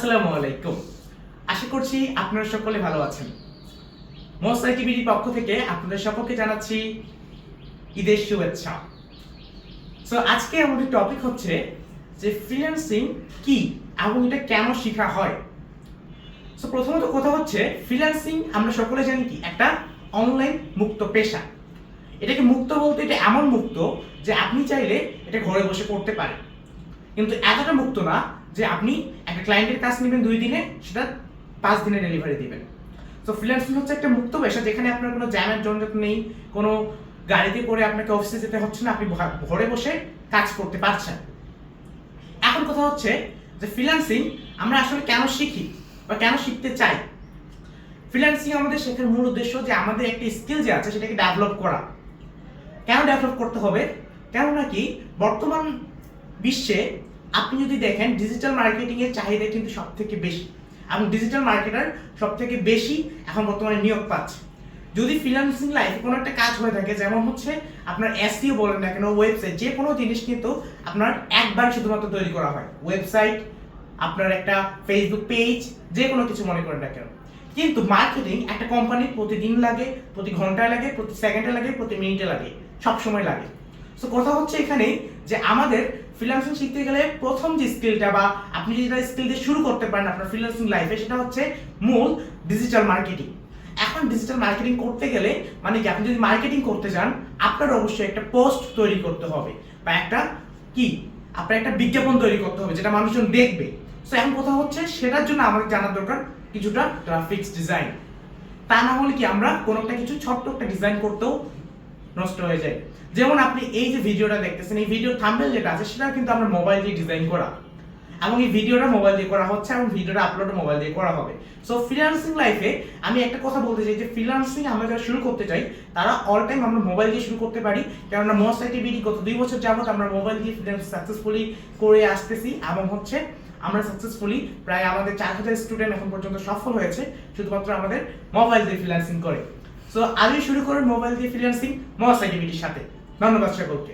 আসসালামু আলাইকুম। আশা করছি আপনারা সকলে ভালো আছেন। মোসাই টিভির পক্ষ থেকে আপনাদের সকলকে জানাচ্ছি ঈদের শুভেচ্ছা। সো আজকে আমাদের টপিক হচ্ছে যে ফ্রিল্যান্সিং কি এবং এটা কেন হয়? সো প্রথমত কথা হচ্ছে ফ্রিল্যান্সিং আমরা সকলে জানি কি? একটা অনলাইন মুক্ত পেশা। এটাকে মুক্ত বলতে এটা এমন মুক্ত যে আপনি চাইলে এটা ঘরে বসে করতে পারেন। কিন্তু এতটা মুক্ত না যে আপনি একটা ক্লায়েন্টের কাজ নেবেন দুই দিনে, সেটা পাঁচ দিনে ডেলিভারি দিবেন। তো ফ্রিল্যান্সিং হচ্ছে একটা মুক্ত পেশা, যেখানে আপনার কোনো জ্যামের জঞ্জট নেই, কোনো গাড়িতে করে আপনাকে অফিসে যেতে হচ্ছে না, আপনি ঘরে বসে কাজ করতে পারছেন। এখন কথা হচ্ছে যে ফ্রিল্যান্সিং আমরা আসলে কেন শিখি বা কেন শিখতে চাই? ফ্রিল্যান্সিং আমাদের শেখার মূল উদ্দেশ্য যে আমাদের একটা স্কিল যে আছে, সেটাকে ডেভেলপ করা। কেন ডেভেলপ করতে হবে? কেননা কি? বর্তমান বিশ্বে আপনি যদি দেখেন ডিজিটাল মার্কেটিং এর চাহিদা কিন্তু সব থেকে বেশি এবং ডিজিটাল মার্কেটার সব থেকে বেশি এখন বর্তমানে নিয়োগ পাচ্ছে। যদি ফ্রিল্যান্সিং লাইফে কোনো একটা কাজ হয়ে থাকে, যেমন হচ্ছে আপনার এসইও বলেন না কেন ওয়েবসাইট যে কোনো জিনিস কিন্তু আপনার একবার শুধুমাত্র তৈরি করা হয়। ওয়েবসাইট আপনার একটা ফেসবুক পেজ যে কোনো কিছু মনে করেন না কেন। কিন্তু মার্কেটিং একটা কোম্পানির প্রতিদিন লাগে, প্রতি ঘন্টায় লাগে, প্রতি সেকেন্ডে লাগে, প্রতি মিনিটে লাগে সব সময় লাগে। সো কথা হচ্ছে এখানে যে আমাদের ফ্রিল্যান্সিং শিখতে গেলে প্রথম যে স্কিলটা বা আপনি যেটা স্কিল দিয়ে শুরু করতে পারেন আপনার ফ্রিল্যান্সিং লাইফে সেটা হচ্ছে মূল ডিজিটাল মার্কেটিং এখন ডিজিটাল মার্কেটিং করতে গেলে মানে কি, আপনি যদি মার্কেটিং করতে চান, আপনার অবশ্যই একটা পোস্ট তৈরি করতে হবে বা একটা কি, আপনার একটা বিজ্ঞাপন তৈরি করতে হবে যেটা মানুষজন দেখবে। সো এখন কথা হচ্ছে সেটার জন্য আমাদের জানার দরকার কিছুটা গ্রাফিক্স ডিজাইন তা না হলে কি আমরা কোনো একটা কিছু ছোট্ট একটা ডিজাইন করতেও নষ্ট হয়ে যায়। যেমন আপনি এই যে ভিডিওটা দেখতেছেন, এই ভিডিও থাম্বনেল যেটা আছে সেটা কিন্তু আমরা মোবাইল দিয়ে ডিজাইন করা। এবং এই ভিডিওটা মোবাইল দিয়ে করা হচ্ছে এবং ভিডিওটা আপলোড মোবাইল দিয়ে করা হবে। সো ফ্রিল্যান্সিং লাইফে আমি একটা কথা বলতে চাই যে ফ্রিল্যান্সিং আমরা যারা শুরু করতে চাই, তারা অল টাইম আমরা মোবাইল দিয়ে শুরু করতে পারি। কেননা মোস্ট অ্যাক্টিভিটি গত দুই বছর যাবত আমরা মোবাইল দিয়ে ফ্রিল্যান্স সাকসেসফুলি করে আসতেছি এবং হচ্ছে আমরা সাকসেসফুলি প্রায় আমাদের চার হাজার স্টুডেন্ট এখন পর্যন্ত সফল হয়েছে, শুধুমাত্র আমাদের মোবাইল দিয়ে ফ্রিল্যান্সিং করে। সো আজই শুরু করুন মোবাইল দিয়ে ফ্রিল্যান্সিং মহাসাইডিমিটির সাথে ধন্যবাদ সকলকে।